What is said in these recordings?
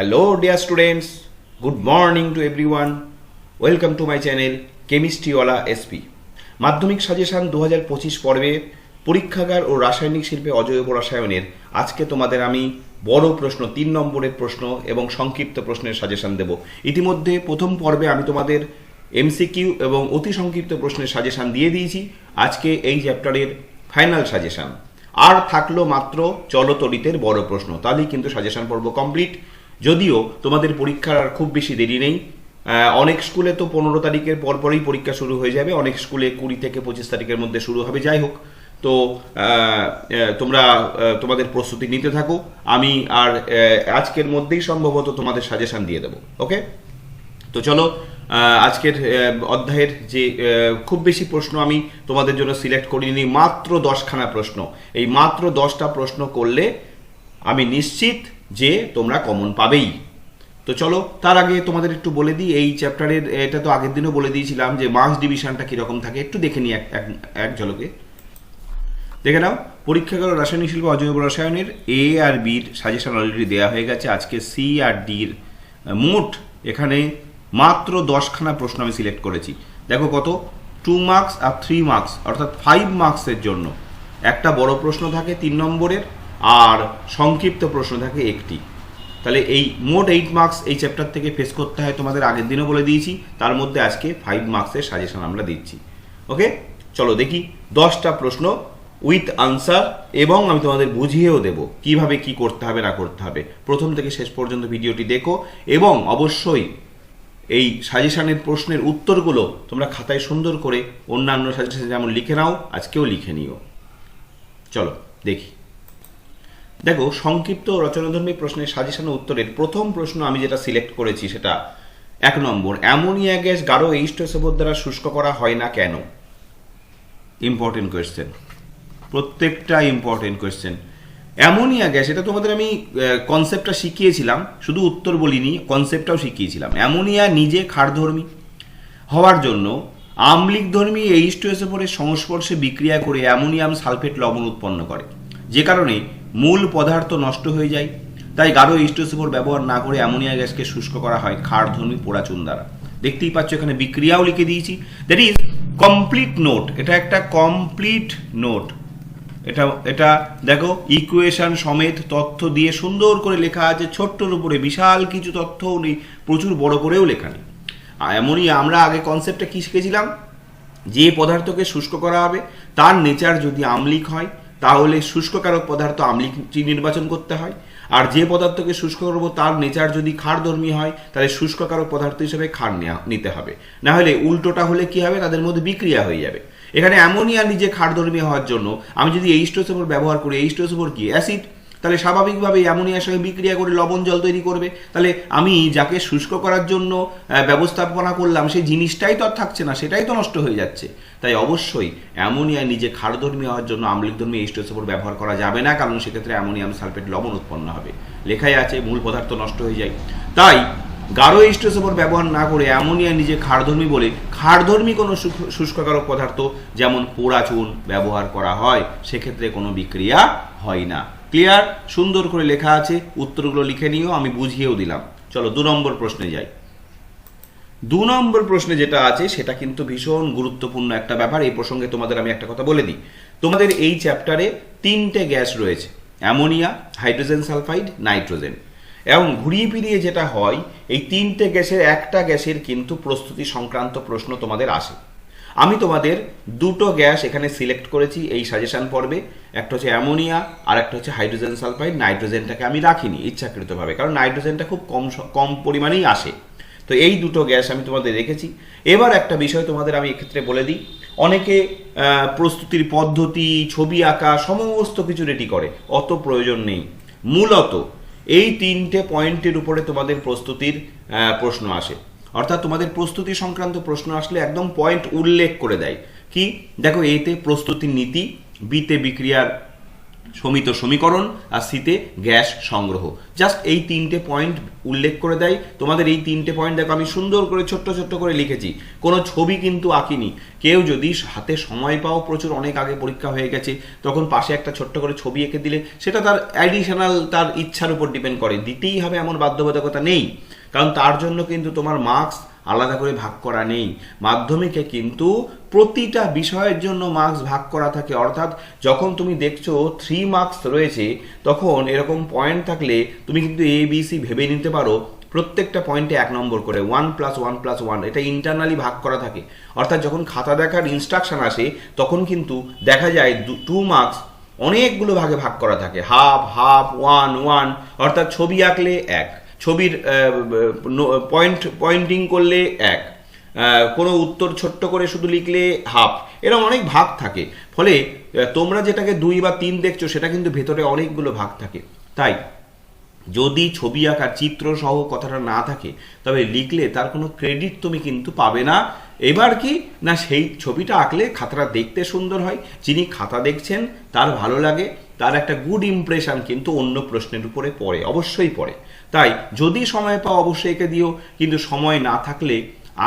Hello, dear students. Good morning to everyone. Welcome to my channel কেমিস্ট্রিওয়ালা SP Madhyamik suggestion দু হাজার পঁচিশ পর্বে পরীক্ষাগার ও রাসায়নিক শিল্পে অজৈব রসায়নের আজকে তোমাদের আমি বড় প্রশ্ন তিন নম্বরের প্রশ্ন এবং সংক্ষিপ্ত প্রশ্নের সাজেশন দেব। ইতিমধ্যে প্রথম পর্বে আমি তোমাদের এমসিকিউ এবং অতি সংক্ষিপ্ত প্রশ্নের সাজেশন দিয়ে দিয়েছি। আজকে এই চ্যাপ্টারের ফাইনাল সাজেশন আর থাকল মাত্র চলতরিতের বড় প্রশ্ন তাহলেই কিন্তু সাজেশন পর্ব কমপ্লিট যদিও তোমাদের পরীক্ষার আর খুব বেশি দেরি নেই। অনেক স্কুলে তো পনেরো তারিখের পরপরই পরীক্ষা শুরু হয়ে যাবে। অনেক স্কুলে কুড়ি থেকে পঁচিশ তারিখের মধ্যে শুরু হবে। যাই হোক, তো তোমরা তোমাদের প্রস্তুতি নিতে থাকো। আমি আর আজকের মধ্যেই সম্ভবত তোমাদের সাজেশন দিয়ে দেবো। ওকে? তো চলো আজকের অধ্যায়ের যে খুব বেশি প্রশ্ন আমি তোমাদের জন্য সিলেক্ট করিনি, মাত্র দশখানা প্রশ্ন। এই মাত্র দশটা প্রশ্ন করলে আমি নিশ্চিত যে তোমরা কমন পাবেই। তো চলো, তার আগে তোমাদের একটু বলে দিই, এই চ্যাপ্টারের এটা তো আগের দিনও বলে দিয়েছিলাম যে মার্কস ডিভিশনটা কীরকম থাকে, একটু দেখে নিই এক, এক- ঝলকে। দেখে নাও পরীক্ষাগার ও রাসায়নিক শিল্প, অজৈব রসায়নের এ আর বির সাজেশন অলরেডি দেওয়া হয়ে গেছে, আজকে সি আর ডির মোট এখানে মাত্র দশখানা প্রশ্ন আমি সিলেক্ট করেছি। দেখো কত? টু মার্কস আর থ্রি মার্কস অর্থাৎ ফাইভ মার্কসের জন্য। একটা বড় প্রশ্ন থাকে তিন নম্বরের আর সংক্ষিপ্ত প্রশ্ন থাকে একটি। তাহলে এই মোট এইট মার্কস এই চ্যাপ্টার থেকে ফেস করতে হয় তোমাদের আগের দিনও বলে দিয়েছি, তার মধ্যে আজকে ফাইভ মার্কসের সাজেশন আমরা দিচ্ছি। ওকে চলো দেখি, দশটা প্রশ্ন উইথ আনসার এবং আমি তোমাদের বুঝিয়েও দেব কীভাবে কি করতে হবে, না করতে হবে। প্রথম থেকে শেষ পর্যন্ত ভিডিওটি দেখো এবং অবশ্যই এই সাজেশানের প্রশ্নের উত্তরগুলো তোমরা খাতায় সুন্দর করে অন্যান্য সাজেশন যেমন লিখে নাও, আজকেও লিখে নিও। চলো, দেখি। দেখো, সংক্ষিপ্ত রচনাধর্মী প্রশ্নের সাজেশন উত্তরের প্রথম প্রশ্ন আমি যেটা সিলেক্ট করেছি সেটা এক নম্বর, অ্যামোনিয়া গ্যাস গাঢ় এইস্টোসেবর দ্বারা শুষ্ক করা হয় না কেন? ইম্পর্টেন্ট কোয়েশ্চেন প্রত্যেকটা ইম্পর্টেন্ট কোয়েশ্চেন অ্যামোনিয়া গ্যাস, এটা তোমাদের আমি কনসেপ্টটা শিখিয়েছিলাম, শুধু উত্তর বলিনি কনসেপ্টটাও শিখিয়েছিলাম। অ্যামোনিয়া নিজে ক্ষারধর্মী হওয়ার জন্য আম্লিক ধর্মী এইচ সংস্পর্শে বিক্রিয়া করে অ্যামোনিয়াম সালফেট লবণ উৎপন্ন করে। যে কারণে মূল পদার্থ নষ্ট হয়ে যায়। তাই গাঢ় টু ব্যবহার না করে অ্যামোনিয়া গ্যাসকে শুষ্ক করা হয় ক্ষারধর্মী পোড়াচুন দ্বারা। দেখতেই পাচ্ছ এখানে বিক্রিয়াও লিখে দিয়েছি। দ্যাট ইজ কমপ্লিট নোট এটা একটা কমপ্লিট নোট এটা এটা দেখো ইকুয়েশন সমেত তথ্য দিয়ে সুন্দর করে লেখা আছে, ছোট্টর উপরে বিশাল কিছু তথ্যও নেই প্রচুর বড় করেও লেখা নেই এমনই আমরা আগে কনসেপ্টটা কি শিখেছিলাম? যে পদার্থকে শুষ্ক করা হবে, তার নেচার যদি আমলিক হয় তাহলে শুষ্ককারক পদার্থ আমলিচি নির্বাচন করতে হয়। আর যে পদার্থকে শুষ্ক করব, তার নেচার যদি ক্ষারধর্মী হয়, তাহলে শুষ্ককারক পদার্থ হিসেবে ক্ষার নিতে হবে। না হলে উল্টোটা হলে কি হবে? তাদের মধ্যে বিক্রিয়া হয়ে যাবে। এখানে অ্যামোনিয়া নিজে ক্ষারধর্মী হওয়ার জন্য আমি যদি এইস্টোসেপর ব্যবহার করি এইস্টোসেপর কি? অ্যাসিড। তাহলে স্বাভাবিকভাবে অ্যামোনিয়ার সঙ্গে বিক্রিয়া করে লবণ জল তৈরি করবে। তাহলে আমি যাকে শুষ্ক করার জন্য ব্যবস্থাপনা করলাম, সেই জিনিসটাই তো আর থাকছে না, সেটাই তো নষ্ট হয়ে যাচ্ছে। তাই অবশ্যই অ্যামোনিয়া নিজে ক্ষারধর্মী হওয়ার জন্য আম্লিকধর্মী এইস্টোসেপর ব্যবহার করা যাবে না, কারণ সেক্ষেত্রে অ্যামোনিয়াম সালফেট লবণ উৎপন্ন হবে। লেখাই আছে, মূল পদার্থ নষ্ট হয়ে যায়। তাই গাঢ় এইস্টোসেপর ব্যবহার না করে অ্যামোনিয়া নিজে ক্ষারধর্মী বলে ক্ষারধর্মী কোনো শুষ্ককারক পদার্থ, যেমন পোড়া চুন, ব্যবহার করা হয়, সেক্ষেত্রে কোনো বিক্রিয়া হয় না। ক্লিয়ার সুন্দর করে লেখা আছে, উত্তরগুলো লিখে নিও, আমি বুঝিয়েও দিলাম। চলো, দু নম্বর প্রশ্নে যাই। দু নম্বর প্রশ্নে যেটা আছে, সেটা কিন্তু ভীষণ গুরুত্বপূর্ণ একটা ব্যাপার। এই প্রসঙ্গে তোমাদের আমি একটা কথা বলে দিই। তোমাদের এই চ্যাপ্টারে তিনটে গ্যাস রয়েছে। Ammonia, hydrogen sulphide, nitrogen. এবং ঘুরিয়ে ফিরিয়ে যেটা হয়, এই তিনটে গ্যাসের একটা গ্যাসের কিন্তু প্রস্তুতি সংক্রান্ত প্রশ্ন তোমাদের আসে। আমি তোমাদের দুটো গ্যাস এখানে সিলেক্ট করেছি এই সাজেশন পর্বে। একটা হচ্ছে অ্যামোনিয়া, আর একটা হচ্ছে হাইড্রোজেন সালফাইড। নাইট্রোজেনটাকে আমি রাখিনি ইচ্ছাকৃতভাবে, কারণ নাইট্রোজেনটা খুব কম কম পরিমাণেই আসে। তো এই দুটো গ্যাস আমি তোমাদের রেখেছি। এবার একটা বিষয় তোমাদের আমি এক্ষেত্রে বলে দিই। অনেকে প্রস্তুতির পদ্ধতি, ছবি আঁকা, সমস্ত কিছু রেডি করে। অত প্রয়োজন নেই। মূলত এই তিনটে পয়েন্টের উপরে তোমাদের প্রস্তুতির প্রশ্ন আসে। অর্থাৎ তোমাদের প্রস্তুতি সংক্রান্ত প্রশ্ন আসলে একদম পয়েন্ট উল্লেখ করে দেয়। কি? দেখো এতে প্রস্তুতির নীতি বিতে বিক্রিয়ার সমিত সমীকরণ, আর সিতে গ্যাস সংগ্রহ। জাস্ট এই তিনটে পয়েন্ট উল্লেখ করে দেয়। তোমাদের এই তিনটে পয়েন্ট দেখো, আমি সুন্দর করে, ছোট্ট ছোট্ট করে লিখেছি। কোনো ছবি কিন্তু আঁকিনি। কেউ যদি হাতে সময় পাও, প্রচুর অনেক আগে পরীক্ষা হয়ে গেছে, তখন পাশে একটা ছোট্ট করে ছবি এঁকে দিলে, সেটা তার অ্যাডিশনাল তার ইচ্ছার উপর ডিপেন্ড করে। দিতেই হবে, এমন বাধ্যবাধকতা নেই। কারণ তার জন্য কিন্তু তোমার মার্কস আলাদা করে ভাগ করা নেই। মাধ্যমিকে কিন্তু প্রতিটা বিষয়ের জন্য মার্কস ভাগ করা থাকে। অর্থাৎ যখন তুমি দেখছ থ্রি মার্কস রয়েছে, তখন এরকম পয়েন্ট থাকলে তুমি কিন্তু এ বি সি ভেবে নিতে পারো। প্রত্যেকটা পয়েন্টে এক নম্বর করে। One plus one plus one এটা ইন্টারনালি ভাগ করা থাকে। অর্থাৎ যখন খাতা দেখার ইনস্ট্রাকশন আসে, তখন কিন্তু দেখা যায় টু মার্কস অনেকগুলো ভাগে ভাগ করা থাকে। হাফ হাফ ওয়ান ওয়ান অর্থাৎ ছবি আঁকলে এক। ছবির পয়েন্ট পয়েন্টিং করলে এক। কোনো উত্তর ছোট্ট করে শুধু লিখলে হাফ এরকম অনেক ভাগ থাকে। ফলে তোমরা যেটাকে দুই বা তিন দেখছ, সেটা কিন্তু ভেতরে অনেকগুলো ভাগ থাকে। তাই, যদি ছবি আঁকার চিত্র সহ কথাটা না থাকে, তবে লিখলে তার কোনো ক্রেডিট তুমি কিন্তু পাবে না। এবার কি? না, সেই ছবিটা আঁকলে খাতাটা দেখতে সুন্দর হয়। যিনি খাতা দেখছেন, তার ভালো লাগে। তার একটা গুড ইমপ্রেশন কিন্তু অন্য প্রশ্নের উপরে পড়ে, অবশ্যই পড়ে। তাই যদি সময় পাও অবশ্যই একে দিও, কিন্তু সময় না থাকলে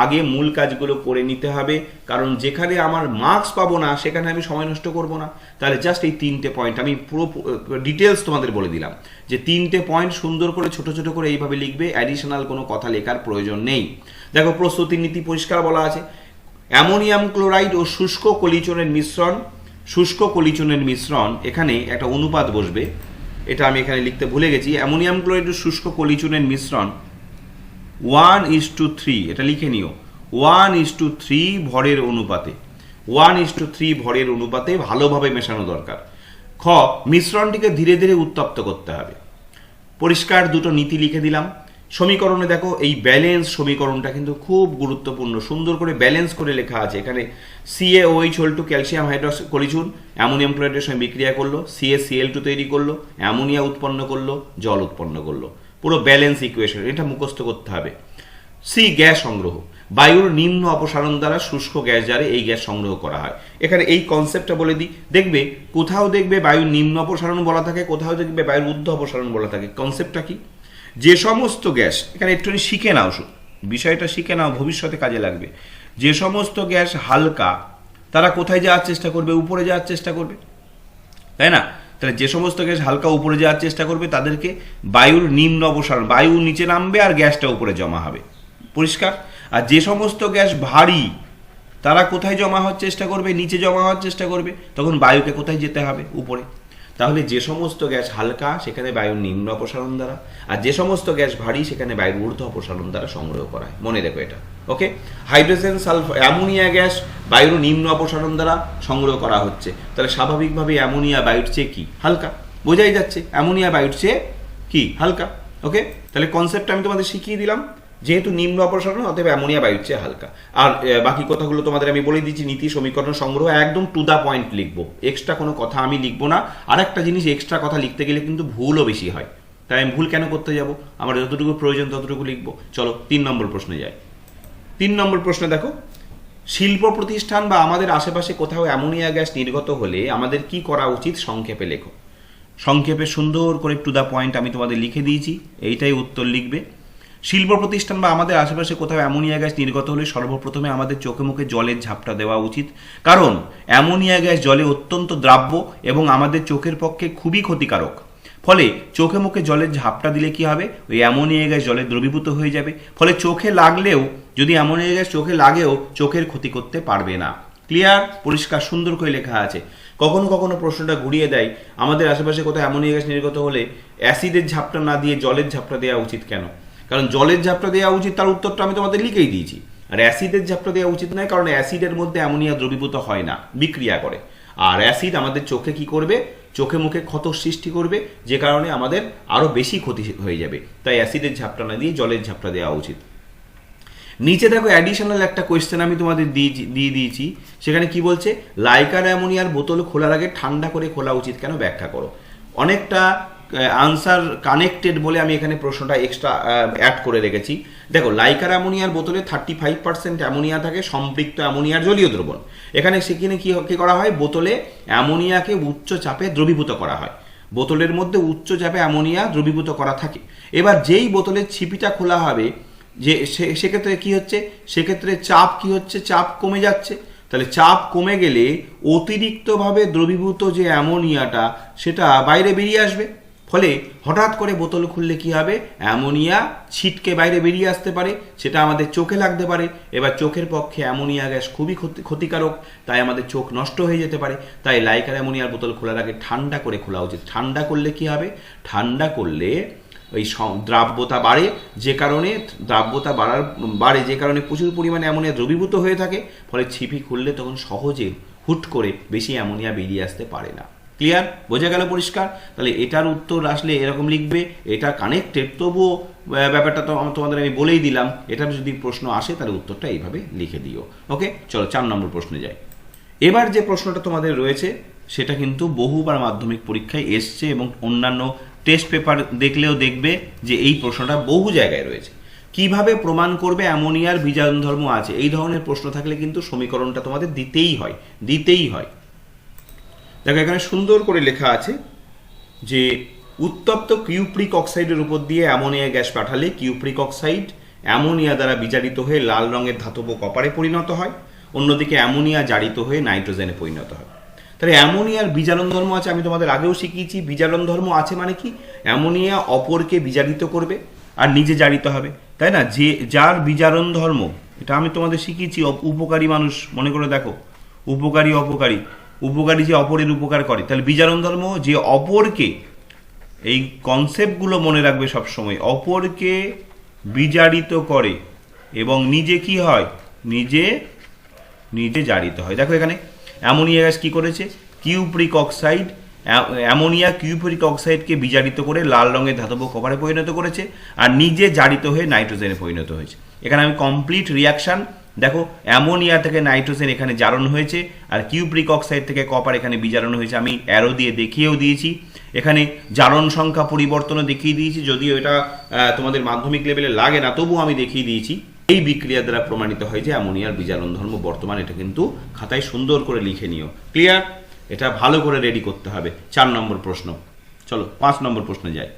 আগে মূল কাজগুলো করে নিতে হবে, কারণ যেখানে আমার মার্কস পাবো না, সেখানে আমি সময় নষ্ট করব না। তাহলে জাস্ট এই তিনটে পয়েন্ট আমি পুরো ডিটেলস তোমাদের বলে দিলাম। যে তিনটে পয়েন্ট সুন্দর করে, ছোট ছোট করে এইভাবে লিখবে অ্যাডিশনাল কোনো কথা লেখার প্রয়োজন নেই। দেখো, প্রস্তুতি নীতি পরিষ্কার বলা আছে। অ্যামোনিয়াম ক্লোরাইড ও শুষ্ক কলিচনের মিশ্রণ, শুষ্ক কলিচনের মিশ্রণ, এখানে একটা অনুপাত বসবে। এটা আমি এখানে লিখতে ভুলে গেছি। অ্যামোনিয়াম ক্লোরাইড শুষ্ক কলিচুনের মিশ্রণ। ওয়ান ইস টু থ্রি, এটা লিখে নিও। ওয়ান ইস টু থ্রি ভরের অনুপাতে। ওয়ান ইস টু থ্রি ভরের অনুপাতে ভালোভাবে মেশানো দরকার। খ, মিশ্রণটিকে ধীরে ধীরে উত্তপ্ত করতে হবে। পরিষ্কার দুটো নীতি লিখে দিলাম। সমীকরণে দেখো, এই ব্যালেন্স সমীকরণটা কিন্তু খুব গুরুত্বপূর্ণ। সুন্দর করে ব্যালেন্স করে লেখা আছে। এখানে C A O H whole two calcium hydroxide কলিচুন ammonium ক্লোরাইডের সঙ্গে বিক্রিয়া করল সিএ সিএল টু তৈরি করল, অ্যামোনিয়া উৎপন্ন করল, জল উৎপন্ন করল। পুরো ব্যালেন্স ইকুয়েশন এটা মুখস্থ করতে হবে। সি গ্যাস সংগ্রহ। বায়ুর নিম্ন অপসারণ দ্বারা শুষ্ক গ্যাস জারে এই গ্যাস সংগ্রহ করা হয়। এখানে এই কনসেপ্টটা বলে দিই। দেখবে, কোথাও দেখবে বায়ুর নিম্ন অপসারণ বলা থাকে, কোথাও দেখবে বায়ুর ঊর্ধ্ব অপসারণ বলা থাকে। কনসেপ্টটা কি? যে সমস্ত গ্যাস, এখানে একটুখানি শিখে নাও বিষয়টা শিখে নাও, ভবিষ্যতে কাজে লাগবে। যে সমস্ত গ্যাস হালকা, তারা কোথায় যাওয়ার চেষ্টা করবে, উপরে যাওয়ার চেষ্টা করবে? তাই না? তাহলে যে সমস্ত গ্যাস হালকা, উপরে যাওয়ার চেষ্টা করবে, তাদেরকে বায়ুর নিম্ন অপসারণ বায়ু নিচে নামবে আর গ্যাসটা উপরে জমা হবে। পরিষ্কার? আর যে সমস্ত গ্যাস ভারী, তারা কোথায় জমা হওয়ার চেষ্টা করবে, নিচে জমা হওয়ার চেষ্টা করবে, তখন বায়ুকে কোথায় যেতে হবে? উপরে। তাহলে যে সমস্ত গ্যাস হালকা, সেখানে বায়ুর নিম্ন অপসারণ দ্বারা, আর যে সমস্ত গ্যাস ভারী, সেখানে বায়ুর ঊর্ধ্ব অপসারণ দ্বারা সংগ্রহ করা হয়। মনে রেখো এটা। Okay hydrogen sulphur ammonia gas বায়ুর নিম্ন অপসারণ দ্বারা সংগ্রহ করা হচ্ছে। তাহলে স্বাভাবিকভাবে অ্যামোনিয়া বায়ুর চেয়ে কি? হালকা। বোঝাই যাচ্ছে অ্যামোনিয়া বায়ুর চেয়ে কি? হালকা। ওকে তাহলে কনসেপ্ট আমি তোমাদের শিখিয়ে দিলাম। যেহেতু নিম্ন অপসারণ, অতএব অ্যামোনিয়া বায়ুর চেয়ে হালকা। আর বাকি কথাগুলো তোমাদের আমি বলে দিচ্ছি, নীতি, সমীকরণ, সংগ্রহ, একদম টু দা পয়েন্ট লিখব। এক্সট্রা কোনো কথা আমি লিখব না। আর একটা জিনিস এক্সট্রা কথা লিখতে গেলে কিন্তু ভুলও বেশি হয়। তাই আমি ভুল কেন করতে যাব? আমার যতটুকু প্রয়োজন ততটুকু লিখব। চলো, তিন নম্বর প্রশ্নে যাই। তিন নম্বর প্রশ্নে দেখো, শিল্প প্রতিষ্ঠান বা আমাদের আশেপাশে কোথাও অ্যামোনিয়া গ্যাস নির্গত হলে আমাদের কি করা উচিত সংক্ষেপে লেখো। সংক্ষেপে সুন্দর করে টু দ্য পয়েন্ট আমি তোমাদের লিখে দিয়েছি। এইটাই উত্তর লিখবে। শিল্প প্রতিষ্ঠান বা আমাদের আশেপাশে কোথাও অ্যামোনিয়া গ্যাস নির্গত হলে সর্বপ্রথমে আমাদের চোখে মুখে জলের ঝাপটা দেওয়া উচিত। কারণ অ্যামোনিয়া গ্যাস জলে অত্যন্ত দ্রাব্য এবং আমাদের চোখের পক্ষে খুবই ক্ষতিকারক। ফলে চোখে মুখে জলের ঝাপটা দিলে কি হবে? ওই অ্যামোনিয়া গ্যাস জলে দ্রবীভূত হয়ে যাবে। ফলে চোখে লাগলেও, যদি অ্যামোনিয়া গ্যাস চোখে লাগেও, চোখের ক্ষতি করতে পারবে না। ক্লিয়ার? পরিষ্কার, সুন্দর করে লেখা আছে। কখনো কখনো প্রশ্নটা ঘুরিয়ে দেয়, আমাদের আশেপাশে কোথাও অ্যামোনিয়া গ্যাস নির্গত হলে অ্যাসিডের ঝাপটা না দিয়ে জলের ঝাপটা দেওয়া উচিত কেন? কারণ জলের ঝাপটা দেওয়া উচিত, তার উত্তরটা আমি তোমাদের লিখেই দিয়েছি। আর অ্যাসিডের ঝাপটা দেওয়া উচিত নয়, কারণ অ্যাসিডের মধ্যে অ্যামোনিয়া দ্রবীভূত হয় না, বিক্রিয়া করে। আর অ্যাসিড আমাদের চোখে কি করবে? চোখে মুখে ক্ষত সৃষ্টি করবে, যে কারণে আমাদের আরও বেশি ক্ষতি হয়ে যাবে। তাই অ্যাসিডের ঝাপটা না দিয়ে জলের ঝাপটা দেওয়া উচিত। নিচে দেখো অ্যাডিশনাল একটা কোয়েশ্চেন আমি তোমাদের দিয়ে- দিয়ে দিয়েছি। সেখানে কি বলছে? লাইকার অ্যামোনিয়ার বোতল খোলার আগে ঠান্ডা করে খোলা উচিত কেন? ব্যাখ্যা করো। অনেকটা আনসার কানেক্টেড বলে আমি এখানে প্রশ্নটা এক্সট্রা অ্যাড করে রেখেছি। দেখো লাইকার অ্যামোনিয়ার বোতলে থার্টি ফাইভ পার্সেন্ট অ্যামোনিয়া থাকে, সম্পৃক্ত অ্যামোনিয়ার জলীয় দ্রবণ। এখানে সেখানে কি কী করা হয়? বোতলে অ্যামোনিয়াকে উচ্চ চাপে দ্রবীভূত করা হয়। বোতলের মধ্যে উচ্চ চাপে অ্যামোনিয়া দ্রবীভূত করা থাকে। এবার যেই বোতলের ছিপিটা খোলা হবে, যে সেক্ষেত্রে কি হচ্ছে? সেক্ষেত্রে চাপ কি হচ্ছে? চাপ কমে যাচ্ছে। তাহলে চাপ কমে গেলে অতিরিক্তভাবে দ্রবীভূত যে অ্যামোনিয়াটা সেটা বাইরে বেরিয়ে আসবে। ফলে হঠাৎ করে বোতল খুললে কি হবে? অ্যামোনিয়া ছিটকে বাইরে বেরিয়ে আসতে পারে, সেটা আমাদের চোখে লাগতে পারে। এবার চোখের পক্ষে অ্যামোনিয়া গ্যাস খুবই ক্ষতি- ক্ষতিকারক, তাই আমাদের চোখ নষ্ট হয়ে যেতে পারে। তাই লাইকার অ্যামোনিয়ার বোতল খোলার আগে ঠান্ডা করে খোলা উচিত। ঠান্ডা করলে কি হবে? ঠান্ডা করলে ওই দ্রাব্যতা বাড়ে, যে কারণে দ্রাব্যতা বাড়ার, বাড়ে, যে কারণে প্রচুর পরিমাণে অ্যামোনিয়া দ্রবীভূত হয়ে থাকে। ফলে ছিপি খুললে তখন সহজে হুট করে বেশি অ্যামোনিয়া বেরিয়ে আসতে পারে না। ক্লিয়ার বোঝা গেল পরিষ্কার? তাহলে এটার উত্তর আসলে এরকম লিখবে, এটা কানেক্টেড তবুও ব্যাপারটা তো তোমাদের আমি বলেই দিলাম, এটার যদি প্রশ্ন আসে তাহলে উত্তরটা এইভাবে লিখে দিও। ওকে চলো, চার নম্বর প্রশ্নে যাই। এবার যে প্রশ্নটা তোমাদের রয়েছে, সেটা কিন্তু বহুবার মাধ্যমিক পরীক্ষায় এসছে এবং অন্যান্য টেস্ট পেপার দেখলেও দেখবে যে এই প্রশ্নটা বহু জায়গায় রয়েছে। কীভাবে প্রমাণ করবে অ্যামোনিয়ার বীজাণু ধর্ম আছে? এই ধরনের প্রশ্ন থাকলে কিন্তু সমীকরণটা তোমাদের দিতেই হয় দিতেই হয়। দেখো, এখানে সুন্দর করে লেখা আছে যে, উত্তপ্ত কিউপ্রিক অক্সাইডের উপর দিয়ে অ্যামোনিয়া গ্যাস পাঠালে কিউপ্রিক অক্সাইড অ্যামোনিয়া দ্বারা বিজারিত হয়ে লাল রঙের ধাতব কপারে পরিণত হয়, অন্যদিকে অ্যামোনিয়া জারিত হয়ে নাইট্রোজেনে পরিণত হয়। তাহলে অ্যামোনিয়ার বিজারণ ধর্ম আছে, আমি তোমাদের আগেও শিখিয়েছি, বিজারণ ধর্ম আছে মানে কি? অ্যামোনিয়া অপরকে বিজারিত করবে আর নিজে জারিত হবে, তাই না? যে, যার বিজারণ ধর্ম, এটা আমি তোমাদের শিখিয়েছি উপকারী মানুষ, মনে করে দেখো, উপকারী, অপকারী উপকারী যে অপরের উপকার করে। তাহলে বিজারণ ধর্ম যে অপরকে, এই কনসেপ্টগুলো মনে রাখবে সবসময়, অপরকে বিজারিত করে এবং নিজে কি হয়? নিজে নিজে জারিত হয়। দেখো এখানে, অ্যামোনিয়া গ্যাস কি করেছে? কিউপ্রিক অক্সাইড অ্যামোনিয়া কিউপ্রিক অক্সাইডকে বিজারিত করে লাল রঙের ধাতব কভারে পরিণত করেছে আর নিজে জারিত হয়ে নাইট্রোজেনে পরিণত হয়েছে। এখানে আমি কমপ্লিট রিয়াকশন দেখো, অ্যামোনিয়া থেকে নাইট্রোজেন এখানে জারণ হয়েছে, আর কিউপ্রিক অক্সাইড থেকে কপার এখানে বিজারণ হয়েছে। আমি অ্যারো দিয়ে দেখিয়েও দিয়েছি। এখানে জারণ সংখ্যা পরিবর্তনও দেখিয়ে দিয়েছি, যদিও এটা তোমাদের মাধ্যমিক লেভেলে লাগে না, তবুও আমি দেখিয়ে দিয়েছি। এই বিক্রিয়া দ্বারা প্রমাণিত হয় যে অ্যামোনিয়ার বিজারণ ধর্ম বর্তমান এটা কিন্তু খাতায় সুন্দর করে লিখে নিও। ক্লিয়ার এটা ভালো করে রেডি করতে হবে। চার নম্বর প্রশ্ন। চলো, পাঁচ নম্বর প্রশ্নে যাই।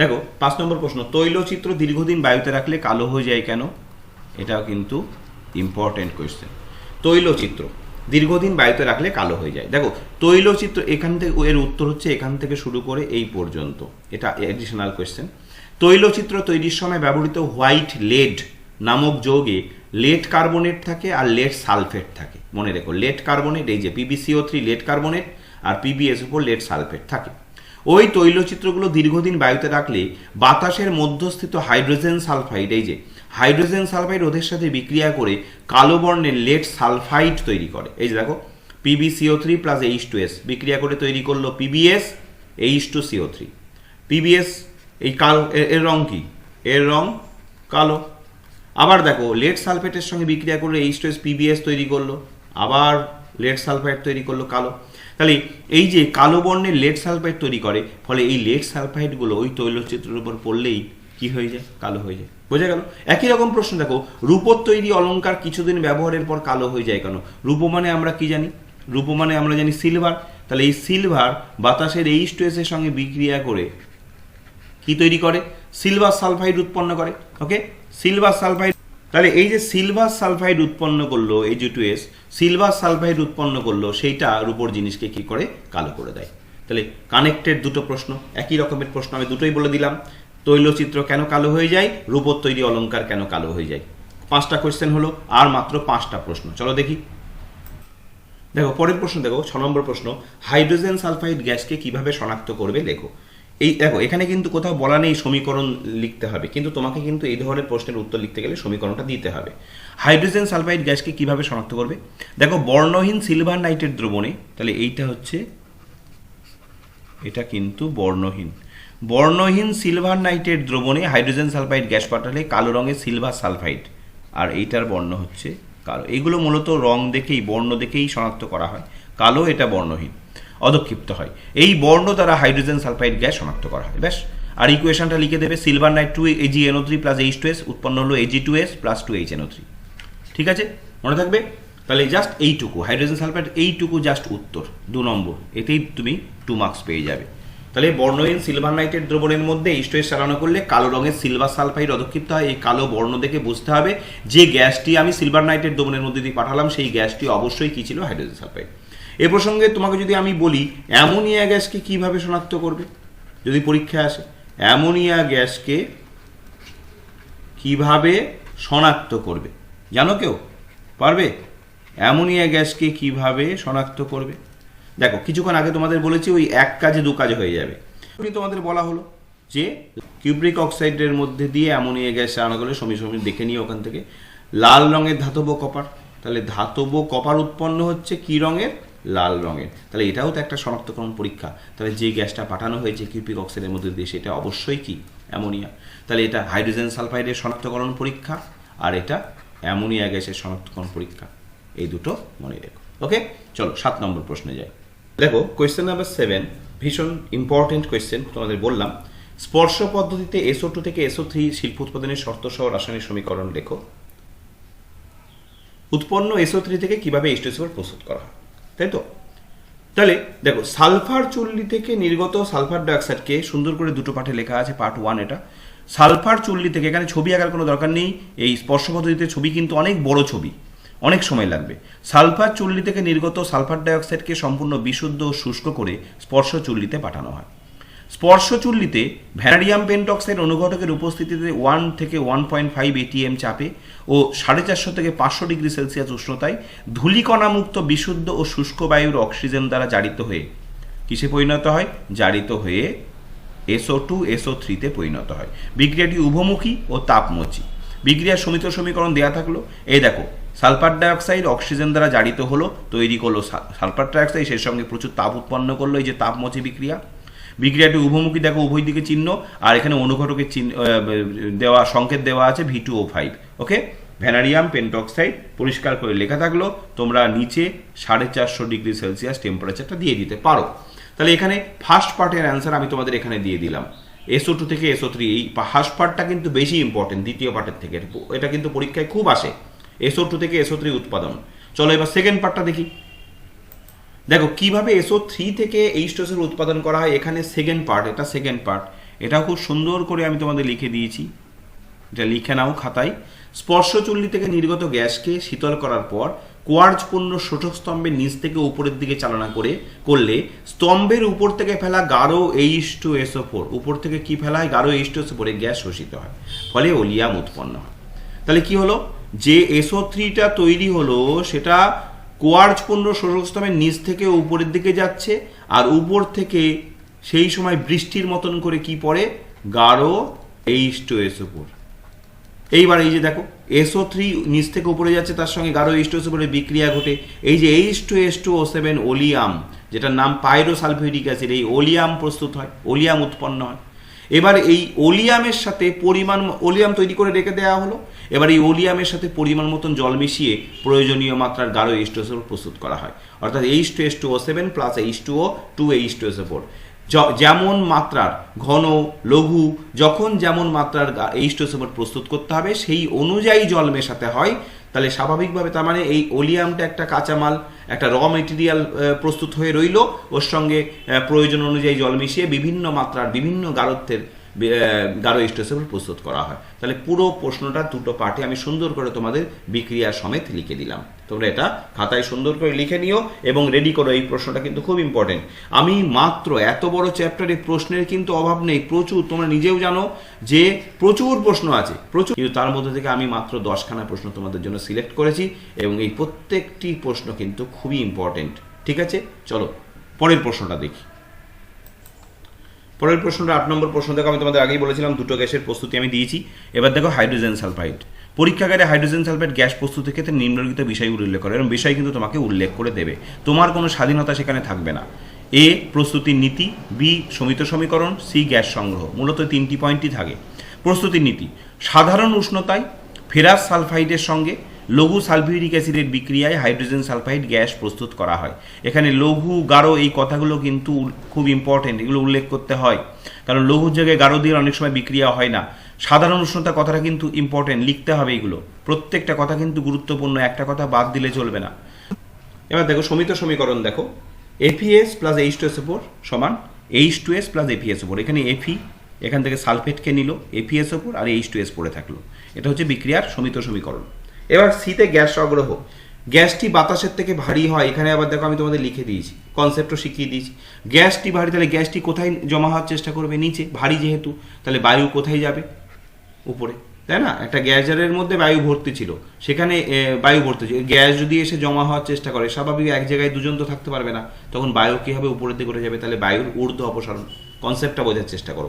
দেখো, পাঁচ নম্বর প্রশ্ন, তৈলচিত্র দীর্ঘদিন বায়ুতে রাখলে কালো হয়ে যায় কেন? এটাও কিন্তু ইম্পর্টেন্ট কোয়েশ্চেন তৈলচিত্র, দীর্ঘদিন বায়ুতে রাখলে কালো হয়ে যায়। দেখো, তৈলচিত্র এখান থেকে এর উত্তর হচ্ছে এখান থেকে শুরু করে এই পর্যন্ত। এটা এডিশনাল কোয়েশ্চেন তৈলচিত্র তৈরির সময় ব্যবহৃত হোয়াইট লেড নামক যৌগে লেড কার্বনেট থাকে আর লেড সালফেট থাকে। মনে রেখো লেড কার্বনেট এই যে P B C O three lead carbonate আর পিবিএস উপর লেড সালফেট থাকে। ওই তৈলচিত্রগুলো দীর্ঘদিন বায়ুতে রাখলে বাতাসের মধ্যস্থিত হাইড্রোজেন সালফাইড, এই যে হাইড্রোজেন সালফাইড ওদের সাথে বিক্রিয়া করে কালো বর্ণের লেড সালফাইড তৈরি করে। এই যে দেখো P B C O three plus H two S বিক্রিয়া করে তৈরি করল P B S H two C O three P B S এই কাল এর- রং কি? এর রং কালো। আবার দেখো, লেড সালফেটের সঙ্গে বিক্রিয়া করলে এইচ টু এস পিবিএস তৈরি করল। আবার লেড সালফাইড তৈরি করল কালো। তাহলে এই যে কালো বর্ণের লেড সালফাইড তৈরি করে, ফলে এই লেড সালফাইডগুলো ওই তৈলচিত্রের উপর পড়লেই কি হয়ে যায়? কালো হয়ে যায়। বোঝা গেল? একই রকম প্রশ্ন, দেখো, রূপোর তৈরি অলংকার কিছুদিন ব্যবহারের পর কালো হয়ে যায় কেন? রূপ মানে আমরা কি জানি? রূপ মানে আমরা জানি সিলভার। তাহলে এই সিলভার বাতাসের এইচ টু এর সঙ্গে বিক্রিয়া করে কি তৈরি করে? সিলভার সালফাইড উৎপন্ন করে। ওকে সিলভার সালফাইড তাহলে এই যে সিলভার সালফাইড উৎপন্ন করল এই যে টু এস সিলভার সালফাইড উৎপন্ন করল সেইটা রূপর জিনিসকে কি করে? কালো করে দেয়। তাহলে কানেক্টেড দুটো প্রশ্ন, একই রকমের প্রশ্ন আমি দুটোই বলে দিলাম। তৈলচিত্র কেন কালো হয়ে যায়? রূপর তৈরি অলঙ্কার কেন কালো হয়ে যায়? পাঁচটা কোয়েশ্চেন হলো, আর মাত্র পাঁচটা প্রশ্ন। চলো দেখি। দেখো, পরের প্রশ্ন দেখো, ছ নম্বর প্রশ্ন হাইড্রোজেন সালফাইড গ্যাসকে কীভাবে শনাক্ত করবে? লেখো। এই দেখো, এখানে কিন্তু কোথাও বলা নেই সমীকরণ লিখতে হবে, কিন্তু তোমাকে কিন্তু এই ধরনের প্রশ্নের উত্তর লিখতে গেলে সমীকরণটা দিতে হবে। হাইড্রোজেন সালফাইড গ্যাসকে কীভাবে শনাক্ত করবে? দেখো, বর্ণহীন সিলভার নাইটের দ্রবণে, তাহলে এইটা হচ্ছে, এটা কিন্তু বর্ণহীন। বর্ণহীন সিলভার নাইটের দ্রবণে হাইড্রোজেন সালফাইড গ্যাস পাঠালে কালো রঙের সিলভার সালফাইড, আর এইটার বর্ণ হচ্ছে কালো। এগুলো মূলত রং দেখেই, বর্ণ দেখেই শনাক্ত করা হয়। কালো, এটা বর্ণহীন। অধক্ষিপ্ত হয়। এই বর্ণ দ্বারা হাইড্রোজেন সালফাইড গ্যাস শনাক্ত করা হয়। ব্যাস। আর ইকুয়েশনটা লিখে দেবে silver nitrate two A G N O three plus H two S উৎপন্ন হলো A G two S plus two H N O three. ঠিক আছে? মনে থাকবে? তাহলে জাস্ট এইটুকু, হাইড্রোজেন সালফাইড এইটুকু জাস্ট উত্তর, দু নম্বর। এতেই তুমি টু মার্কস পেয়ে যাবে। তাহলে বর্ণহীন সিলভার নাইটের দ্রবণের মধ্যে এইস্টোয়েস চালানো করলে কালো রঙের সিলভার সালফাইড অধক্ষিপ্ত হয়। এই কালো বর্ণ দেখে বুঝতে হবে যে গ্যাসটি আমি সিলভার নাইটের দ্রবণের মধ্যে দিয়ে পাঠালাম, সেই গ্যাসটি অবশ্যই কী ছিল? Hydrogen sulphide. এ প্রসঙ্গে তোমাকে যদি আমি বলি, অ্যামোনিয়া গ্যাসকে কীভাবে শনাক্ত করবে? যদি পরীক্ষায় আসে, অ্যামোনিয়া গ্যাসকে কীভাবে শনাক্ত করবে? জানো কেউ? পারবে? অ্যামোনিয়া গ্যাসকে কীভাবে শনাক্ত করবে? দেখো, কিছুক্ষণ আগে তোমাদের বলেছি, ওই এক কাজে দু কাজে হয়ে যাবে। তোমাদের বলা হলো যে, কিউব্রিক অক্সাইডের মধ্যে দিয়ে অ্যামোনিয়া গ্যাস চালানো করলে সমী সমী দেখে নিয়ে ওখান থেকে। লাল রঙের ধাতব কপার। তাহলে ধাতব কপার উৎপন্ন হচ্ছে কি রঙের? লাল রঙের। তাহলে এটাও তো একটা শনাক্তকরণ পরীক্ষা। তাহলে যে গ্যাসটা পাঠানো হয়েছে কিউপিক অক্সাইডের মধ্যে দিয়ে, সেটা অবশ্যই কি? অ্যামোনিয়া। তাহলে এটা হাইড্রোজেন সালফাইডের শনাক্তকরণ পরীক্ষা আর এটা অ্যামোনিয়া গ্যাসের শনাক্তকরণ পরীক্ষা। এই দুটো মনে রেখো। ওকে? চলো, সাত নম্বর প্রশ্নে যাই। দেখো কোয়েশ্চেন নাম্বার সেভেন ভীষণ ইম্পর্টেন্ট কোয়েশ্চেন তোমাদের বললাম। স্পর্শ পদ্ধতিতে এসও টু থেকে এসও থ্রি শিল্প উৎপাদনের শর্ত সহ রাসায়নিক সমীকরণ লেখো। উৎপন্ন এসও থ্রি থেকে কীভাবে এইচটিএসএল প্রস্তুত করা হয়? তাই তো? তাহলে দেখো, সালফার চুল্লি থেকে নির্গত সালফার ডাইঅক্সাইডকে সুন্দর করে দুটো পাঠে লেখা আছে, পার্ট ওয়ান এটা। সালফার চুল্লি থেকে এখানে ছবি আঁকার কোনো দরকার নেই, এই স্পর্শ পদ্ধতিতে ছবি কিন্তু অনেক বড় ছবি, অনেক সময় লাগবে। সালফার চুল্লি থেকে নির্গত সালফার ডাইঅক্সাইডকে সম্পূর্ণ বিশুদ্ধ শুষ্ক করে স্পর্শ চুল্লিতে পাঠানো হয়। স্পর্শ চুল্লিতে ভ্যানাডিয়াম পেন্টক্সাইড অনুঘটকের উপস্থিতিতে ওয়ান থেকে ওয়ান পয়েন্ট ফাইভ এটিএম চাপে ও সাড়ে চারশো থেকে পাঁচশো ডিগ্রি সেলসিয়াস উষ্ণতায় ধূলিকণামুক্ত, বিশুদ্ধ ও শুষ্ক বায়ুর অক্সিজেন দ্বারা জারিত হয়ে কিসে পরিণত হয়? জারিত হয়ে এসও টু এসও থ্রিতে পরিণত হয়। বিক্রিয়াটি উভমুখী ও তাপমোচী বিক্রিয়ার সমিত সমীকরণ দেয়া থাকল। এই দেখো, সালফার ডাইঅক্সাইড অক্সিজেন দ্বারা জারিত হলো, তৈরি করল সালফার ডাইঅক্সাইড, সেই সঙ্গে প্রচুর তাপ উৎপন্ন করল, এই যে তাপমোচী বিক্রিয়া। বিক্রিয়াটি উভমুখী, দেখো উভয় দিকে চিহ্ন, আর এখানে অনুঘটকের চিহ্ন দেওয়া, সংকেত দেওয়া আছে V two O five okay vanadium, pentoxide, পরিষ্কার করে লেখা থাকল, তোমরা নিচে সাড়ে চারশো ডিগ্রি সেলসিয়াস টেম্পারেচারটা দিয়ে দিতে পারো। তাহলে এখানে ফার্স্ট পার্টের অ্যান্সার আমি তোমাদের এখানে দিয়ে দিলাম। এসও টু থেকে এসও থ্রি এই ফার্স্ট পার্টটা কিন্তু বেশি ইম্পর্টেন্ট দ্বিতীয় পার্টের থেকে। এটা কিন্তু পরীক্ষায় খুব আসে। এসও টু থেকে এসও থ্রি উৎপাদন। চলো এবার সেকেন্ড পার্টটা দেখি। দেখো, কীভাবে এসও থ্রি থেকে এইচটোসের উৎপাদন করা হয়, এখানে সেকেন্ড পার্ট এটা সেকেন্ড পার্ট এটাও খুব সুন্দর করে আমি তোমাদের লিখে দিয়েছি। এটা লিখে নাও খাতায়। স্পর্শচুল্লি থেকে নির্গত গ্যাসকে শীতল করার পর কোয়ার্জপূর্ণ শোষক স্তম্ভের নিচ থেকে উপরের দিকে চালনা করে, করলে স্তম্ভের উপর থেকে ফেলা গাঢ় এইচ টু এসও ফোর উপর থেকে কি ফেলা হয় গাঢ় এইচ টু এসও ফোরে গ্যাস শোষিত হয়, ফলে ওলিয়াম উৎপন্ন হয়। তাহলে কি হলো? যে এসও থ্রিটা তৈরি হলো, সেটা কোয়ার্জপূর্ণ শোষক স্তম্ভের নিচ থেকে উপরের দিকে যাচ্ছে, আর উপর থেকে সেই সময় বৃষ্টির মতন করে কি পড়ে? গাঢ় এইচ টু এসও ফোর এইবার এই যে দেখো এসও থ্রি নিচ থেকে উপরে যাচ্ছে, তার সঙ্গে গাঢ় এইচ টু এস উপরে বিক্রিয়া ঘটে। এই যে H two S two O seven oleum, যেটার নাম পাইরোসালফিউরিক অ্যাসিড, এই ওলিয়াম প্রস্তুত হয়, ওলিয়াম উৎপন্ন হয়। এবার এই ওলিয়ামের সাথে পরিমাণ ওলিয়াম তৈরি করে রেখে দেওয়া হলো। এবার এই ওলিয়ামের সাথে পরিমাণ মতন জল মিশিয়ে প্রয়োজনীয় মাত্রার গাঢ় এইচ টু প্রস্তুত করা হয়। অর্থাৎ H two S two O seven plus H two O two H two S four যেমন মাত্রার ঘন, লঘু, যখন যেমন মাত্রার এইচ টু প্রস্তুত করতে হবে, সেই অনুযায়ী জল মেশাতে হয়। তাহলে স্বাভাবিকভাবে তার মানে এই ওলিয়ামটা একটা কাঁচামাল একটা র মেটেরিয়াল প্রস্তুত হয়ে রইল। ওর সঙ্গে প্রয়োজন অনুযায়ী জল মিশিয়ে বিভিন্ন মাত্রার বিভিন্ন আহ, গাঢ় স্টেসেবল প্রস্তুত করা হয়। তাহলে পুরো প্রশ্নটা দুটো পার্টে আমি সুন্দর করে তোমাদের বিক্রিয়া সমেত লিখে দিলাম। তোমরা এটা খাতায় সুন্দর করে লিখে নিও এবং রেডি করো, এই প্রশ্নটা কিন্তু খুব ইম্পর্টেন্ট আমি মাত্র এত বড় চ্যাপ্টারে প্রশ্নের কিন্তু অভাব নেই, প্রচুর, তোমরা নিজেও জানো যে প্রচুর প্রশ্ন আছে, প্রচুর। কিন্তু তার মধ্যে থেকে আমি মাত্র দশখানা প্রশ্ন তোমাদের জন্য সিলেক্ট করেছি এবং এই প্রত্যেকটি প্রশ্ন কিন্তু খুবই ইম্পর্টেন্ট ঠিক আছে? চলো, পরের প্রশ্নটা দেখি। পরের প্রশ্নটা আট নম্বর প্রশ্ন, দেখো আমি তোমাদের আগেই বলেছিলাম দুটো গ্যাসের প্রস্তুতি আমি দিয়েছি। এবার দেখো হাইড্রোজেন সালফাইড। পরীক্ষাগারে হাইড্রোজেন সালফাইড গ্যাস প্রস্তুতির ক্ষেত্রে নিম্নলিখিত বিষয়গুলো উল্লেখ করে, এবং বিষয় কিন্তু তোমাকে উল্লেখ করে দেবে। তোমার কোনো স্বাধীনতা সেখানে থাকবে না। এ প্রস্তুতির নীতি, বি, সমিত সমীকরণ, সি, গ্যাস সংগ্রহ। মূলত তিনটি পয়েন্টই থাকে। প্রস্তুতির নীতি, সাধারণ উষ্ণতায় ফেরাস সালফাইডের সঙ্গে লঘু সালফিউরিক অ্যাসিডের বিক্রিয়ায় হাইড্রোজেন সালফাইড গ্যাস প্রস্তুত করা হয়। এখানে লঘু গাঢ় এই কথাগুলো কিন্তু খুব ইম্পর্টেন্ট এগুলো উল্লেখ করতে হয়। কারণ লঘুর জায়গায় গাঢ় দিয়ে অনেক সময় বিক্রিয়া হয় না। সাধারণ উষ্ণতা কথাটা কিন্তু ইম্পর্টেন্ট লিখতে হবে এগুলো। প্রত্যেকটা কথা কিন্তু গুরুত্বপূর্ণ, একটা কথা বাদ দিলে চলবে না। এবার দেখো সমিত সমীকরণ দেখো। F E S plus H two S ওপর সমান H two S plus F E S ওপর এখানে এফি এখান থেকে সালফেটকে নিল এফিএস ওপর আর এইচ টু এস পড়ে থাকল। এটা হচ্ছে বিক্রিয়ার সমিত সমীকরণ। এবার সিতে গ্যাস সংগ্রহ গ্যাসটি বাতাসের থেকে ভারী হয়, এখানে আবার দেখো আমি তোমাদের লিখে দিয়েছি কনসেপ্টও শিখিয়ে দিয়েছি। গ্যাসটি ভারী, তাহলে গ্যাসটি কোথায় জমা হওয়ার চেষ্টা করবে? নিচে, ভারী যেহেতু, তাহলে বায়ু কোথায় যাবে? উপরে, তাই না? একটা গ্যাস জারের মধ্যে বায়ু ভর্তি ছিল, সেখানে বায়ু ভর্তি ছিল। গ্যাস যদি এসে জমা হওয়ার চেষ্টা করে, স্বাভাবিক এক জায়গায় দুজন তো থাকতে পারবে না, তখন বায়ু কী হবে? উপরের দিকে উঠে যাবে, তাহলে বায়ুর ঊর্ধ্ব অপসারণ কনসেপ্টটা বোঝার চেষ্টা করো।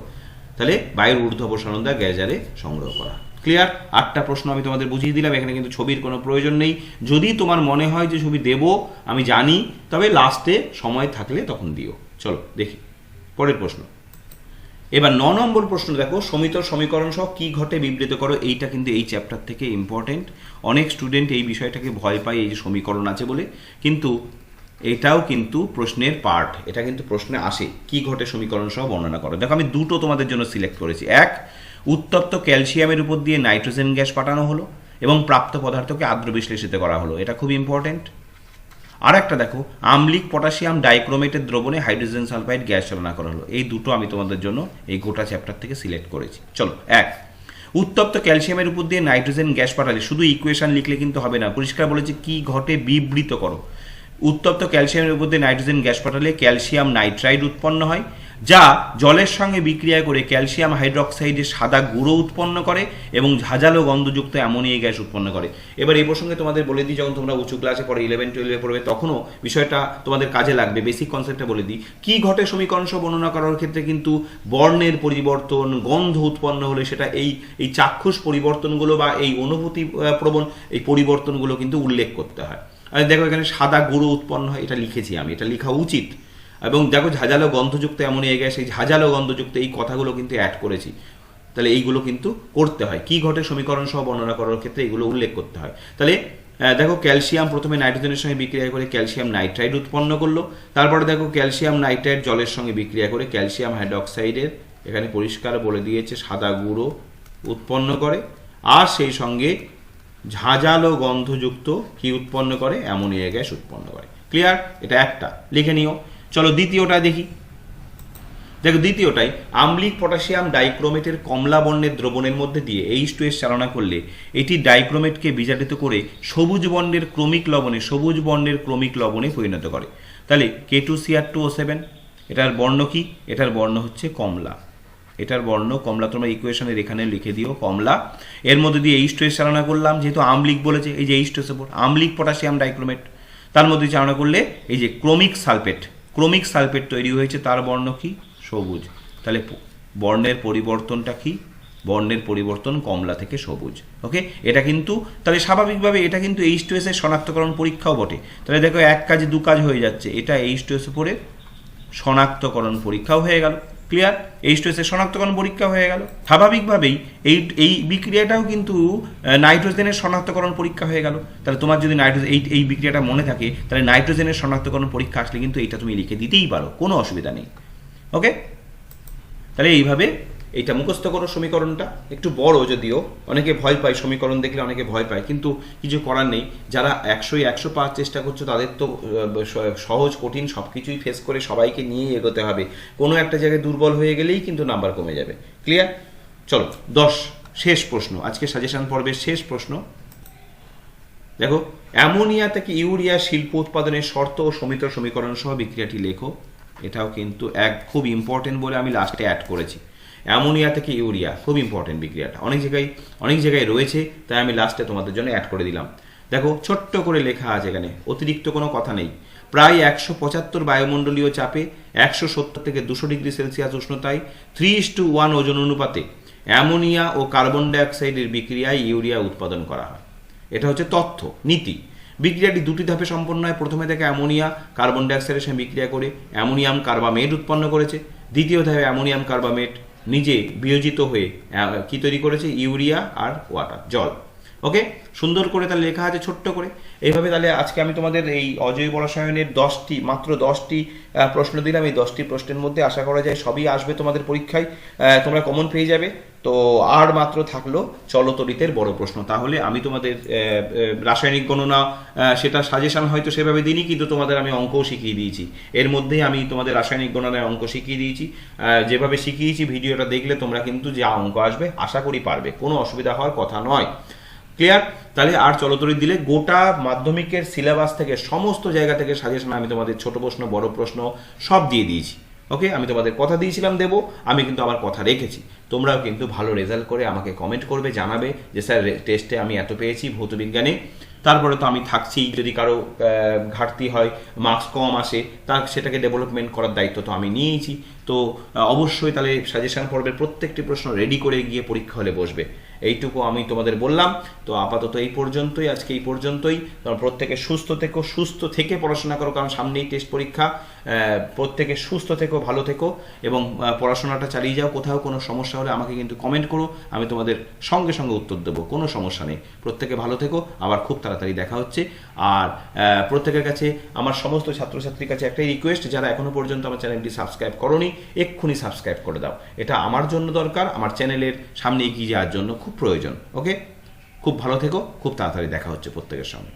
তাহলে বায়ুর ঊর্ধ্ব অপসারণ দ্বারা গ্যাস জারে সংগ্রহ করা। ক্লিয়ার আটটা প্রশ্ন আমি তোমাদের বুঝিয়ে দিলাম, এখানে কিন্তু ছবির কোনো প্রয়োজন নেই। যদি তোমার মনে হয় যে ছবি দেব, আমি জানি, তবে লাস্টে সময় থাকলে তখন দিও। চলো, দেখি। পরের প্রশ্ন। এবার ন নম্বর প্রশ্ন দেখো, সমিতর সমীকরণ সহ কী ঘটে বিবৃত করো, এইটা কিন্তু এই চ্যাপ্টার থেকে ইম্পর্টেন্ট অনেক স্টুডেন্ট এই বিষয়টাকে ভয় পায়, এই যে সমীকরণ আছে বলে। কিন্তু এটাও কিন্তু প্রশ্নের পার্ট এটা কিন্তু প্রশ্নে আসে। কি ঘটে সমীকরণ সহ বর্ণনা করো। দেখো, আমি দুটো তোমাদের জন্য সিলেক্ট করেছি। এক উত্তপ্ত ক্যালসিয়ামের উপর দিয়ে নাইট্রোজেন গ্যাস পাঠানো হলো এবং প্রাপ্ত পদার্থকে আদ্র বিশ্লেষিত করা হলো। এটা খুব ইম্পর্টেন্ট আর একটা দেখো, আমলিক পটাশিয়াম ডাইক্রোমেটের দ্রবণে হাইড্রোজেন সালফাইড গ্যাস চালনা করা হলো। এই দুটো আমি তোমাদের জন্য এই গোটা চ্যাপ্টার থেকে সিলেক্ট করেছি। চলো, এক, উত্তপ্ত ক্যালসিয়ামের উপর দিয়ে নাইট্রোজেন গ্যাস পাঠালে, শুধু ইকুয়েশন লিখলে কিন্তু হবে না। পরিষ্কার বলেছে, কি ঘটে বিবৃত করো। উত্তপ্ত ক্যালসিয়ামের উপর দিয়ে নাইট্রোজেন গ্যাস পাঠালে ক্যালসিয়াম নাইট্রাইড উৎপন্ন হয় যা জলের সঙ্গে বিক্রিয়া করে ক্যালসিয়াম হাইড্রক্সাইডের সাদা গুঁড়ো উৎপন্ন করে এবং ঝাঁঝালো গন্ধযুক্ত অ্যামোনিয়া গ্যাস উৎপন্ন করে। এবার এই প্রসঙ্গে তোমাদের বলে দিই, যখন তোমরা উঁচু ক্লাসে পড়ে ইলেভেন টুয়েলভে পড়বে, তখনও বিষয়টা তোমাদের কাজে লাগবে। বেসিক কনসেপ্টটা বলে দিই। কি ঘটে সমীকরণ সহ বর্ণনা করার ক্ষেত্রে কিন্তু বর্ণের পরিবর্তন, গন্ধ উৎপন্ন হলে সেটা এই এই চাক্ষুষ পরিবর্তনগুলো বা এই অনুভূতি প্রবণ এই পরিবর্তনগুলো কিন্তু উল্লেখ করতে হয়। দেখো এখানে সাদা গুঁড়ো উৎপন্ন হয়, এটা লিখেছি আমি, এটা লেখা উচিত। এবং দেখো ঝাঁঝালো গন্ধযুক্ত এমনই গ্যাস এই ঝাঁঝালো গন্ধযুক্ত এই কথাগুলো কিন্তু অ্যাড করেছি। তাহলে এইগুলো কিন্তু করতে হয়। কি ঘটে সমীকরণ সহ বর্ণনা করার ক্ষেত্রে এগুলো উল্লেখ করতে হয়। তাহলে দেখো ক্যালসিয়াম প্রথমে নাইট্রোজেনের সঙ্গে বিক্রিয়া করে ক্যালসিয়াম নাইট্রাইড উৎপন্ন করল। তারপরে দেখো ক্যালসিয়াম নাইট্রাইড জলের সঙ্গে বিক্রিয়া করে ক্যালসিয়াম হাইড্রক্সাইডের এখানে পরিষ্কার বলে দিয়েছে, সাদা গুঁড়ো উৎপন্ন করে। আর সেই সঙ্গে ঝাঁঝালো গন্ধযুক্ত কি উৎপন্ন করে? অ্যামোনিয়া গ্যাস উৎপন্ন করে। ক্লিয়ার এটা একটা। লিখে নিও। চলো দ্বিতীয়টা দেখি। দেখো দ্বিতীয়টাই আমলিক পটাশিয়াম ডাইক্রোমেটের কমলা বর্ণের দ্রবণের মধ্যে দিয়ে এইচ টু চালনা করলে এটি ডাইক্রোমেটকে বিজারিত করে সবুজ বর্ণের ক্রমিক লবণে সবুজ বর্ণের ক্রমিক লবণে পরিণত করে। তাহলে K two C R two O seven এটার বর্ণ কি? এটার বর্ণ হচ্ছে কমলা। এটার বর্ণ কমলা তোমরা ইকুয়েশনের এখানে লিখে দিও, কমলা। এর মধ্যে দিয়ে এইচ টু এস চালনা করলাম, যেহেতু আমলিক বলেছে, এই যে এইচ টু আমলিক পটাশিয়াম ডাইক্রোমেট, তার মধ্যে চালনা করলে এই যে ক্রমিক সালফেট ক্রমিক সালফেট তৈরি হয়েছে, তার বর্ণ কি? সবুজ। তাহলে বর্ণের পরিবর্তনটা কি? বর্ণের পরিবর্তন কমলা থেকে সবুজ। ওকে? এটা কিন্তু, তাহলে স্বাভাবিকভাবে এটা কিন্তু এইচ টু এসের শনাক্তকরণ পরীক্ষাও বটে। তাহলে দেখো এক কাজ দু কাজ হয়ে যাচ্ছে। এটা এইচ টু এসে পরে শনাক্তকরণ পরীক্ষাও হয়ে গেল। ক্লিয়ার এইচ টু এসের শনাক্তকরণ পরীক্ষা হয়ে গেল। স্বাভাবিকভাবেই এই এই বিক্রিয়াটাও কিন্তু নাইট্রোজেনের শনাক্তকরণ পরীক্ষা হয়ে গেল। তাহলে তোমার যদি নাইট্রোজেন এই এই বিক্রিয়াটা মনে থাকে, তাহলে নাইট্রোজেনের শনাক্তকরণ পরীক্ষা আসলে কিন্তু এইটা তুমি লিখে দিতেই পারো। কোনো অসুবিধা নেই। ওকে তাহলে এইভাবে এইটা মুখস্থ করো সমীকরণটা। একটু বড় যদিও, অনেকে ভয় পায়, সমীকরণ দেখলে অনেকে ভয় পায়। কিন্তু কিছু করার নেই, যারা একশোই একশো পাওয়ার চেষ্টা করছ, তাদের তো সহজ, কঠিন সব কিছুই ফেস করে সবাইকে নিয়েই এগোতে হবে। কোনো একটা জায়গায় দুর্বল হয়ে গেলেই কিন্তু নাম্বার কমে যাবে। ক্লিয়ার চলো, দশ, শেষ প্রশ্ন। আজকে সাজেশন পর্বের শেষ প্রশ্ন। দেখো, অ্যামোনিয়া থেকে ইউরিয়া শিল্প উৎপাদনের শর্ত ও সমিত সমীকরণ সহ বিক্রিয়াটি লেখো। এটাও কিন্তু এক খুব ইম্পর্টেন্ট বলে আমি লাস্টে অ্যাড করেছি। অ্যামোনিয়া থেকে ইউরিয়া, খুব ইম্পর্টেন্ট বিক্রিয়াটা। অনেক জায়গায় অনেক জায়গায় রয়েছে, তাই আমি লাস্টে তোমাদের জন্য অ্যাড করে দিলাম। দেখো, ছোট্ট করে লেখা আছে এখানে, অতিরিক্ত কোনো কথা নেই। প্রায় একশো পঁচাত্তর বায়ুমণ্ডলীয় চাপে, একশো সত্তর থেকে দুশো ডিগ্রি সেলসিয়াস উষ্ণতায় থ্রি ইস টু ওয়ান ওজন অনুপাতে অ্যামোনিয়া ও কার্বন ডাইঅক্সাইডের বিক্রিয়ায় ইউরিয়া উৎপাদন করা হয়। এটা হচ্ছে তথ্য, নীতি। বিক্রিয়াটি দুটি ধাপে সম্পন্ন হয়। প্রথমে থেকে অ্যামোনিয়া কার্বন ডাইঅক্সাইডের সঙ্গে বিক্রিয়া করে, অ্যামোনিয়াম কার্বামেট উৎপন্ন করেছে। দ্বিতীয় ধাপে অ্যামোনিয়াম কার্বামেট নিজে বিয়োজিত হয়ে কি তৈরি করেছে? ইউরিয়া আর ওয়াটার, জল। ওকে সুন্দর করে তার লেখা আছে, ছোট্ট করে। এইভাবে তাহলে আজকে আমি তোমাদের এই অজৈব রসায়নের দশটি, মাত্র দশটি প্রশ্ন দিলাম। এই দশটি প্রশ্নের মধ্যে আশা করা যায় সবই আসবে তোমাদের পরীক্ষায়। তোমরা কমন পেয়ে যাবে। তো আর মাত্র থাকল চলতরিতের বড় প্রশ্ন। তাহলে আমি তোমাদের রাসায়নিক গণনা সেটা সাজেশন হয়তো সেভাবে দিইনি, কিন্তু তোমাদের আমি অঙ্কও শিখিয়ে দিয়েছি। এর মধ্যেই আমি তোমাদের রাসায়নিক গণনায় অঙ্ক শিখিয়ে দিয়েছি। যেভাবে শিখিয়েছি, ভিডিওটা দেখলে তোমরা কিন্তু যে অঙ্ক আসবে, আশা করি পারবে। কোনো অসুবিধা হওয়ার কথা নয়। ক্লিয়ার? তাহলে আর চলতরি দিলে গোটা মাধ্যমিকের সিলেবাস থেকে সমস্ত জায়গা থেকে সাজেশন আমি তোমাদের ছোট প্রশ্ন, বড় প্রশ্ন সব দিয়ে দিয়েছি। ওকে? আমি তোমাদের কথা দিয়েছিলাম, দেব। আমি কিন্তু আমার কথা রেখেছি। তোমরাও কিন্তু ভালো রেজাল্ট করে আমাকে কমেন্ট করবে, জানাবে যে, স্যার টেস্টে আমি এত পেয়েছি ভৌত বিজ্ঞানে। তারপরে তো আমি থাকছি, যদি কারও ঘাটতি হয় মার্কস কম আসে তা সেটাকে ডেভেলপমেন্ট করার দায়িত্ব তো আমি নিয়েছি তো অবশ্যই তাহলে সাজেশন পর্বের প্রত্যেকটি প্রশ্ন রেডি করে গিয়ে পরীক্ষা হলে বসবে। এইটুকু আমি তোমাদের বললাম। তো আপাতত এই পর্যন্তই, আজকে এই পর্যন্তই। তোমরা প্রত্যেকে সুস্থ থেকো, সুস্থ থেকে পড়াশোনা করো, কারণ সামনেই টেস্ট পরীক্ষা। প্রত্যেকে সুস্থ থেকো, ভালো থেকো এবং পড়াশোনাটা চালিয়ে যাও। কোথাও কোনো সমস্যা হলে আমাকে কিন্তু কমেন্ট করো, আমি তোমাদের সঙ্গে সঙ্গে উত্তর দেবো। কোনো সমস্যা নেই। প্রত্যেকে ভালো থেকো, আবার খুব তাড়াতাড়ি দেখা হচ্ছে। আর প্রত্যেকের কাছে, আমার সমস্ত ছাত্রছাত্রীর কাছে একটাই রিকোয়েস্ট যারা এখনও পর্যন্ত আমার চ্যানেলটি সাবস্ক্রাইব করনি, এক্ষুনি সাবস্ক্রাইব করে দাও। এটা আমার জন্য দরকার, আমার চ্যানেলের সামনে এগিয়ে যাওয়ার জন্য খুব প্রয়োজন ওকে খুব ভালো থেকো খুব তাড়াতাড়ি দেখা হচ্ছে প্রত্যেকের সঙ্গে